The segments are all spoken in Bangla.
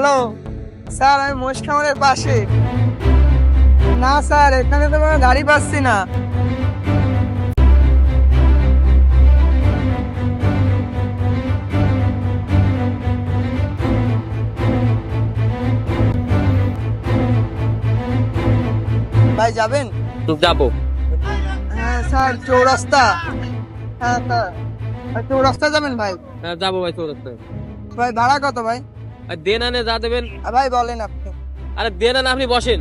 হ্যালো স্যার আমি মোষ খামারের পাশে। না স্যার এখানে তো কোনো গাড়ি পাচ্ছি না। ভাই যাবেন? যাব। হ্যাঁ স্যার চৌরাস্তা। হ্যাঁ স্যার আর চৌরাস্তা যাবেন ভাই? হ্যাঁ যাব ভাই চৌরাস্তায়। ভাই ভাড়া কত ভাই? আর দেন আনে যা দেবেন। ভাই বলেন আপনি। আরে দেন আনে আপনি বসেন।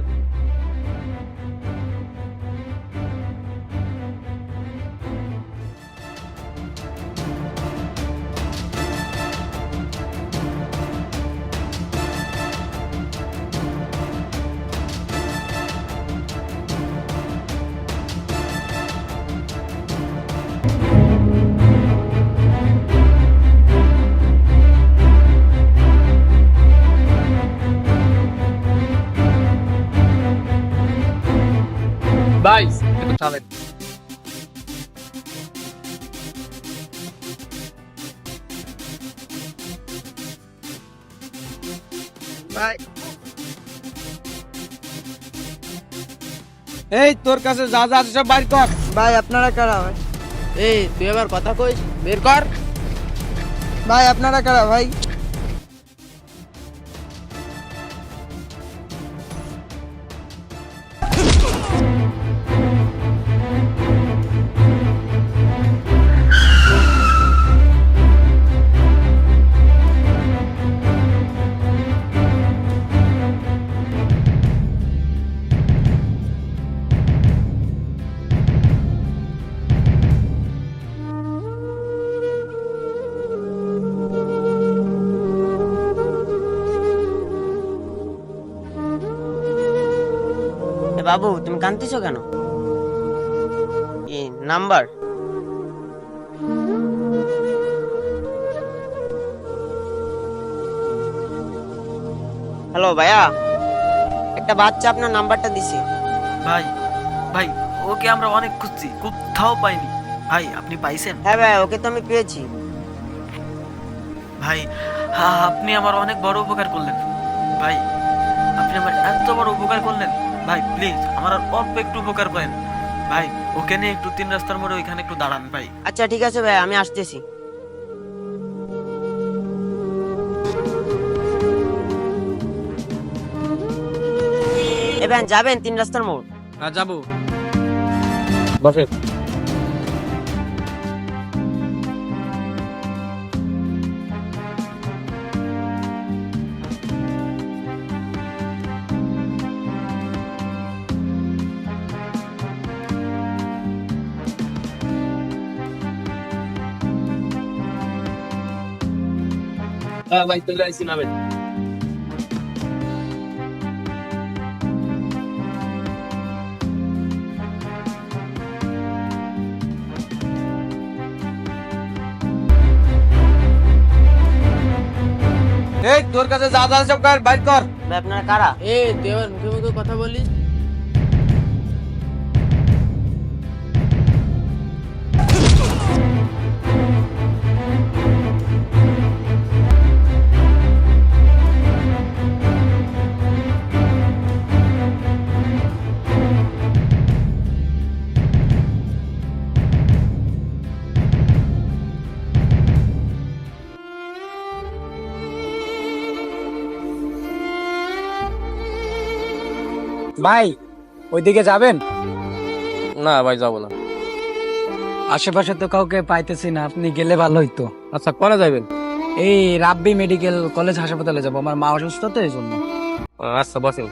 একটু চালেন ভাই এই তোর কাছে যা যা আছে সব বাইর কর। ভাই আপনারা কারা ভাই? এই তুই এবার কথা কইস বের কর। ভাই আপনারা কারা ভাই? বাবু তুমি কাঁদতেছো কেন? নাম্বার। হ্যালো ভাইয়া। একটা বাচ্চা আপনার নাম্বারটা দিছে। ভাই ভাই ওকে আমরা অনেক খুঁজছি কোথাও পাইনি। ভাই আপনি পাইছেন? হ্যাঁ ভাই ওকে তো আমি পেয়েছি। ভাই হ্যাঁ আপনি আমার অনেক বড় উপকার করলেন। ভাই আপনি আমার এত বড় উপকার করলেন। ভাই প্লিজ আমার আর অল্প একটু উপকার করেন। ভাই ওখানে একটু তিন রাস্তার মোড়ে ওইখানে একটু দাঁড়ান ভাই। আচ্ছা ঠিক আছে ভাই আমি আসতেছি। এবার যাবেন তিন রাস্তার মোড়? হ্যাঁ যাব। বসেন হ্যাঁ ভাই চলে আসছি নামেন এই তোর কাছে যা যা সব কর বাইর কর। ভাই আপনারা কারা? এই তুই আবার মুখে মুখে কথা বলিস। ভাই ওইদিকে যাবেন? না ভাই যাব না। আশেপাশে তো কাউকে পাইতেছি না আপনি গেলে ভালো হইতো আচ্ছা কোনে যাবেন এই রাব্বি মেডিকেল কলেজ হাসপাতালে যাব আমার মা অসুস্থ তো এই জন্য। আচ্ছা বসেন।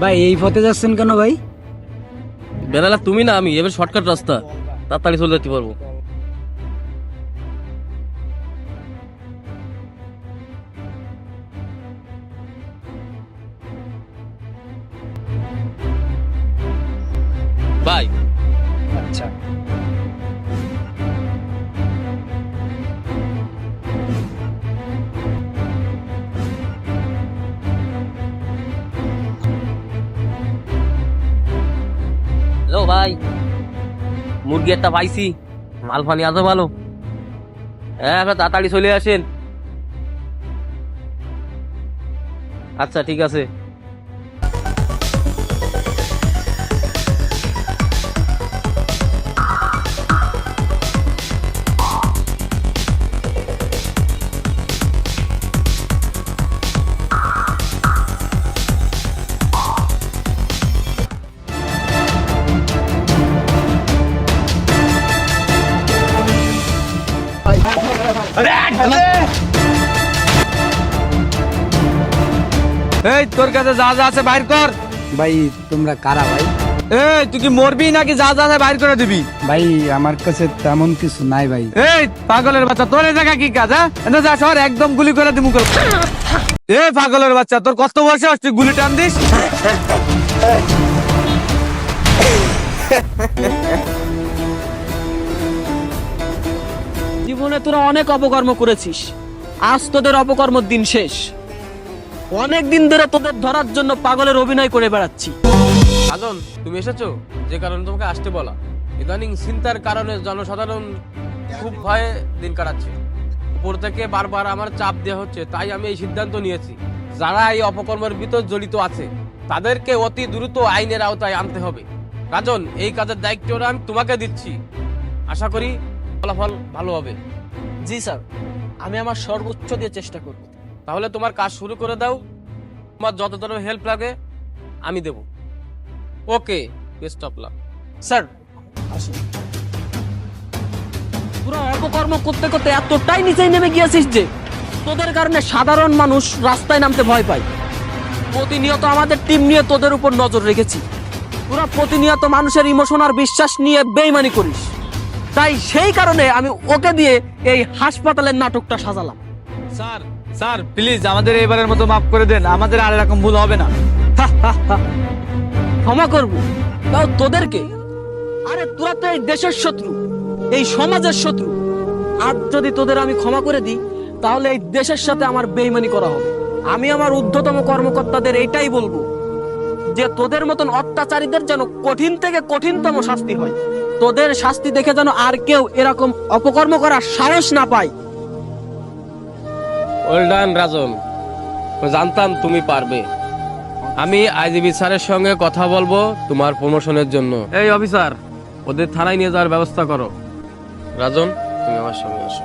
ভাই, এই পথে যাচ্ছেন কেন ভাই? বেলালা, তুমি না আমি, এবার শর্টকাট রাস্তা। তাড়াতাড়ি চলে যেতে পারব। ভাই। মুরগি একটা পাইছি। মাল ফানি আছে ভালো। হ্যাঁ আপনার তাড়াতাড়ি চলে আসেন। আচ্ছা ঠিক আছে। এই তোর কাছে যা যা আছে বাইর কর। ভাই তোমরা কারা ভাই? এই তুই কি মরবি নাকি যা যা আছে বাইর করে দিবি? ভাই আমার কাছে তেমন কিছু নাই ভাই। এই পাগলের বাচ্চা তোর এই জায়গা কি কাজ হ্যাঁ? যা সর একদম গুলি করে দিমু করে। এ পাগলের বাচ্চা তোর কত বয়সে তুই গুলি টান দিস। জীবনে তোরা অনেক অপকর্ম করেছিস। আজ তোদের অপকর্মের দিন শেষ। অনেক দিন ধরে তোদের ধরার জন্য পাগলের অভিনয় করে বেড়াচ্ছি। রাজন তুমি এসেছ? যে কারণে তোমাকে আসতে বলা। ইদানিং চিন্তার কারণে জনসাধারণ খুব ভয়ে দিন কাটাচ্ছে। উপর থেকে বারবার আমার চাপ দেওয়া হচ্ছে তাই আমি এই সিদ্ধান্ত নিয়েছি। যারা এই অপকর্মের ভিতর জড়িত আছে তাদেরকে অতি দ্রুত আইনের আওতায় আনতে হবে। রাজন এই কাজের দায়িত্বটা আমি তোমাকে দিচ্ছি। আশা করি ফলাফল ভালো হবে। জি স্যার আমি আমার সর্বোচ্চ দিয়ে চেষ্টা করব। তাহলে তোমার কাজ শুরু করে দাও। তোমার যত ধরনের হেল্প লাগে আমি দেব। Okay best of luck sir আসুন। পুরো অপকর্ম করতে করতে এতটাই নিচেই নেমে গিয়েছিস যে তোদের কারণে সাধারণ মানুষ রাস্তায় নামতে ভয় পায়। প্রতিনিয়ত আমাদের টিম নিয়ে তোদের উপর নজর রেখেছি। পুরো প্রতিনিয়ত মানুষের ইমোশন আর বিশ্বাস নিয়ে বেইমানি করিস। তাই সেই কারণে আমি ওকে দিয়ে এই হাসপাতালের নাটকটা সাজালাম। স্যার স্যার, প্লিজ আমাদের এবারের মতো মাফ করে দেন, আমাদের আর এরকম ভুল হবে না। ক্ষমা করব তাও তোদেরকে, আরে তোরা তো এই দেশের শত্রু, এই সমাজের শত্রু। আর যদি তোদের আমি ক্ষমা করে দিই, তাহলে এই দেশের সাথে আমার বেইমানি করা হবে। আমি আমার ঊর্ধ্বতম কর্মকর্তাদের এটাই বলব, যে তোদের মতন অত্যাচারীদের যেন কঠিন থেকে কঠিনতম শাস্তি হয়। তোদের শাস্তি দেখে যেন আর কেউ এরকম অপকর্ম করার সাহস না পায়। ওয়েল ডান রাজন জানতাম তুমি পারবে। আমি আইজিবি স্যারের সঙ্গে কথা বলব তোমার প্রমোশনের জন্য। এই অফিসার ওদের থানায় নিয়ে যাওয়ার ব্যবস্থা করো। রাজন তুমি আমার সঙ্গে আসো।